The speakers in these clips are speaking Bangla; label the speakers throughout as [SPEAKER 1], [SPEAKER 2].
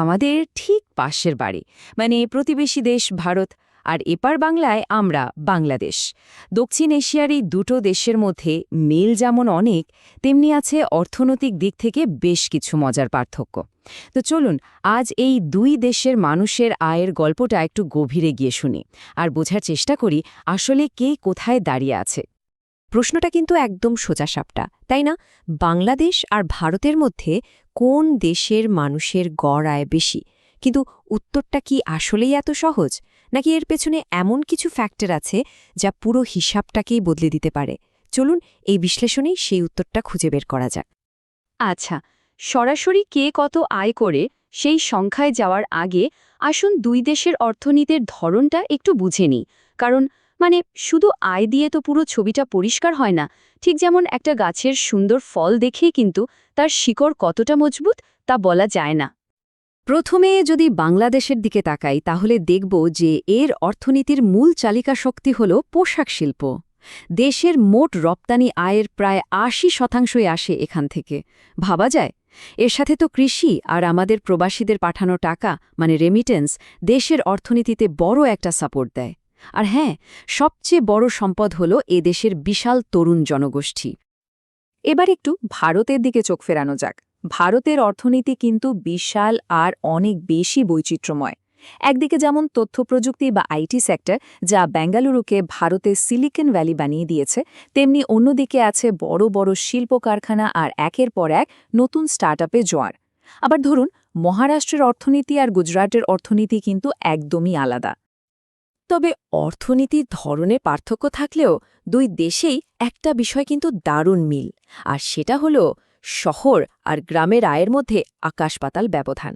[SPEAKER 1] আমাদের ঠিক পাশের বাড়ি। মানে প্রতিবেশী দেশ ভারত, আর এপার বাংলায় আমরা বাংলাদেশ। দক্ষিণ এশিয়ার এই দুটো দেশের মধ্যে মেল যেমন অনেক, তেমনি আছে অর্থনৈতিক দিক থেকে বেশ কিছু মজার পার্থক্য। তো চলুন, আজ এই দুই দেশের মানুষের আয়ের গল্পটা একটু গভীরে গিয়ে শুনি, আর বোঝার চেষ্টা করি আসলে কে কোথায় দাঁড়িয়ে আছে।
[SPEAKER 2] প্রশ্নটা কিন্তু একদম সোজাসাপটা তাই না? বাংলাদেশ আর ভারতের মধ্যে কোন দেশের মানুষের গড় আয় বেশি? কিন্তু উত্তরটা কি আসলেই এত সহজ? নাকি এর পেছনে এমন কিছু ফ্যাক্টর আছে যা পুরো হিসাবটাকেই বদলে দিতে পারে? চলুন এই বিশ্লেষণেই সেই উত্তরটা খুঁজে বের করা যাক।
[SPEAKER 3] আচ্ছা সরাসরি কে কত আয় করে সেই সংখ্যায় যাওয়ার আগে আসুন দুই দেশের অর্থনীতির ধরনটা একটু বুঝে নিই। কারণ মানে শুধু আয় দিয়ে তো পুরো ছবিটা পরিষ্কার হয় না, ঠিক যেমন একটা গাছের সুন্দর ফল দেখেই কিন্তু তার শিকড় কতটা মজবুত তা বলা যায় না।
[SPEAKER 1] প্রথমে যদি বাংলাদেশের দিকে তাকাই, তাহলে দেখব যে এর অর্থনীতির মূল চালিকা শক্তি হল পোশাক শিল্প। দেশের মোট রপ্তানি আয়ের প্রায় আশি শতাংশই আসে এখান থেকে। ভাবা যায়? এর সাথে তো কৃষি আর আমাদের প্রবাসীদের পাঠানো টাকা মানে রেমিটেন্স দেশের অর্থনীতিতে বড় একটা সাপোর্ট দেয়। আর হ্যাঁ সবচেয়ে বড় সম্পদ হল এ দেশের বিশাল তরুণ জনগোষ্ঠী। এবার একটু ভারতের দিকে চোখ ফেরানো যাক। ভারতের অর্থনীতি কিন্তু বিশাল আর অনেক বেশি বৈচিত্র্যময়। একদিকে যেমন তথ্য প্রযুক্তি বা আইটি সেক্টর, যা বেঙ্গালুরুকে ভারতের সিলিকন ভ্যালি বানিয়ে দিয়েছে, তেমনি অন্যদিকে আছে বড় বড় শিল্প কারখানা আর একের পর এক নতুন স্টার্টআপে জোয়ার। আবার ধরুন, মহারাষ্ট্রের অর্থনীতি আর গুজরাটের অর্থনীতি কিন্তু একদমই আলাদা। তবে অর্থনীতির ধরনের পার্থক্য থাকলেও দুই দেশেই একটা বিষয় কিন্তু দারুণ মিল, আর সেটা হলো শহর আর গ্রামের আয়ের মধ্যে আকাশ-পাতাল ব্যবধান।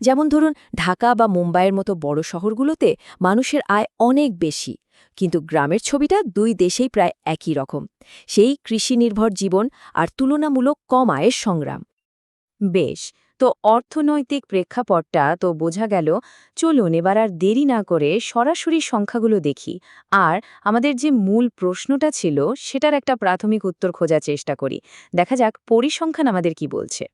[SPEAKER 1] যেমন ধরুন, ঢাকা বা মুম্বাইয়ের মতো বড় শহরগুলোতে মানুষের আয় অনেক বেশি, কিন্তু গ্রামের ছবিটা দুই দেশেই প্রায় একই রকম। সেই কৃষি নির্ভর জীবন আর তুলনামূলক কম আয়ের সংগ্রাম। বেশ তো অর্থনৈতিক প্রেক্ষাপটটা তো বোঝা গেল, চলুন এবার আর দেরি না করে সরাসরি সংখ্যাগুলো দেখি। আর আমাদের যে মূল প্রশ্নটা ছিল, সেটার একটা প্রাথমিক উত্তর খোঁজার চেষ্টা করি। দেখা যাক পরিসংখ্যান আমাদের কি বলছে।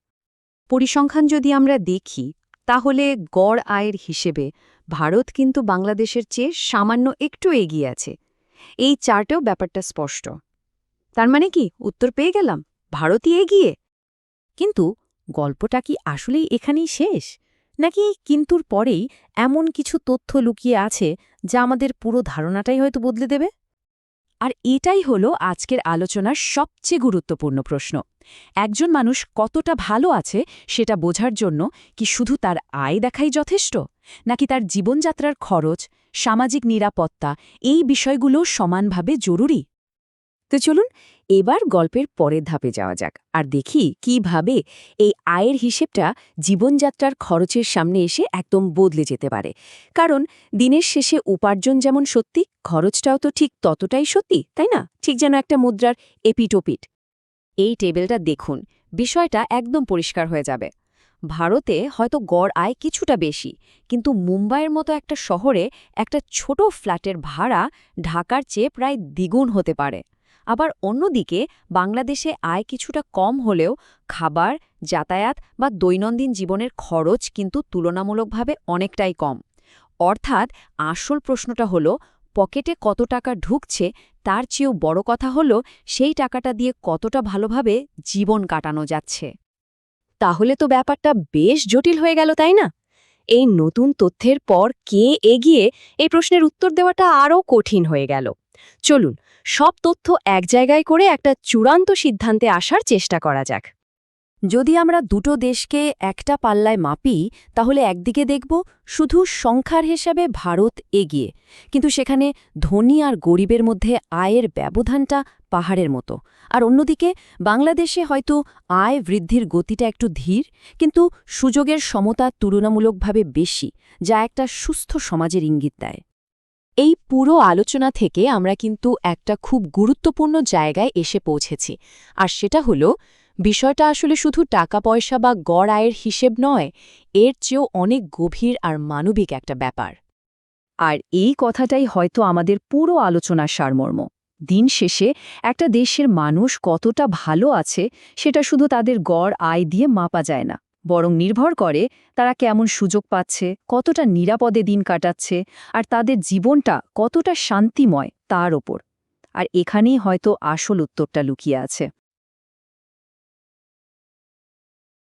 [SPEAKER 1] পরিসংখ্যান যদি আমরা দেখি, তাহলে গড় আয়ের হিসেবে ভারত কিন্তু বাংলাদেশের চেয়ে সামান্য একটু এগিয়ে আছে। এই চার্টেও ব্যাপারটা স্পষ্ট। তার মানে কি? উত্তর পেয়ে গেলাম। ভারতই এগিয়ে। কিন্তু গল্পটা কি আসলেই এখানেই শেষ? নাকি কিন্তুর পরেই এমন কিছু তথ্য লুকিয়ে আছে যা আমাদের পুরো ধারণাটাই হয়তো বদলে দেবে? আর এটাই হলো আজকের আলোচনার সবচেয়ে গুরুত্বপূর্ণ প্রশ্ন। একজন মানুষ কতটা ভালো আছে সেটা বোঝার জন্য কি শুধু তার আয় দেখাই যথেষ্ট? নাকি তার জীবনযাত্রার খরচ, সামাজিক নিরাপত্তা, এই বিষয়গুলো সমানভাবে জরুরি? তো চলুন এবার গল্পের পরের ধাপে যাওয়া যাক আর দেখি কীভাবে এই আয়ের হিসেবটা জীবনযাত্রার খরচের সামনে এসে একদম বদলে যেতে পারে। কারণ দিনের শেষে উপার্জন যেমন সত্যি, খরচটাও তো ঠিক ততটাই সত্যি, তাই না? ঠিক যেন একটা মুদ্রার এপিটোপিট। এই টেবিলটা দেখুন, বিষয়টা একদম পরিষ্কার হয়ে যাবে। ভারতে হয়তো গড় আয় কিছুটা বেশি, কিন্তু মুম্বাইয়ের মতো একটা শহরে একটা ছোট ফ্ল্যাটের ভাড়া ঢাকার চেয়ে প্রায় দ্বিগুণ হতে পারে। আবার অন্যদিকে বাংলাদেশে আয় কিছুটা কম হলেও খাবার, যাতায়াত বা দৈনন্দিন জীবনের খরচ কিন্তু তুলনামূলকভাবে অনেকটাই কম। অর্থাৎ আসল প্রশ্নটা হলো, পকেটে কত টাকা ঢুকছে তার চেয়েও বড় কথা হলো, সেই টাকাটা দিয়ে কতটা ভালোভাবে জীবন কাটানো যাচ্ছে। তাহলে তো ব্যাপারটা বেশ জটিল হয়ে গেল, তাই না? এই নতুন তথ্যের পর কে এগিয়ে এই প্রশ্নের উত্তর দেওয়াটা আরও কঠিন হয়ে গেল। চলুন, সব তথ্য এক জায়গায় করে একটা চূড়ান্ত সিদ্ধান্তে আসার চেষ্টা করা যাক। যদি আমরা দুটো দেশকে একটা পাল্লায় মাপি, তাহলে একদিকে দেখব শুধু সংখ্যার হিসাবে ভারত এগিয়ে, কিন্তু সেখানে ধনী আর গরিবের মধ্যে আয়ের ব্যবধানটা পাহাড়ের মতো। আর অন্যদিকে বাংলাদেশে হয়তো আয় বৃদ্ধির গতিটা একটু ধীর, কিন্তু সুযোগের সমতা তুলনামূলকভাবে বেশি, যা একটা সুস্থ সমাজের ইঙ্গিত দেয়। এই পুরো আলোচনা থেকে আমরা কিন্তু একটা খুব গুরুত্বপূর্ণ জায়গায় এসে পৌঁছেছি। আর সেটা হলো, বিষয়টা আসলে শুধু টাকা পয়সা বা গড় আয়ের হিসেব নয়, এর চেয়েও অনেক গভীর আর মানবিক একটা ব্যাপার। আর এই কথাটাই হয়তো আমাদের পুরো আলোচনার সারমর্ম। দিন শেষে একটা দেশের মানুষ কতটা ভালো আছে, সেটা শুধু তাদের গড় আয় দিয়ে মাপা যায় না।
[SPEAKER 3] বরং নির্ভর করে তারা কেমন সুযোগ পাচ্ছে, কতটা নিরাপদে দিন কাটাচ্ছে আর তাদের জীবনটা কতটা শান্তিময় তার ওপর। আর এখানেই হয়তো আসল উত্তরটা লুকিয়ে আছে।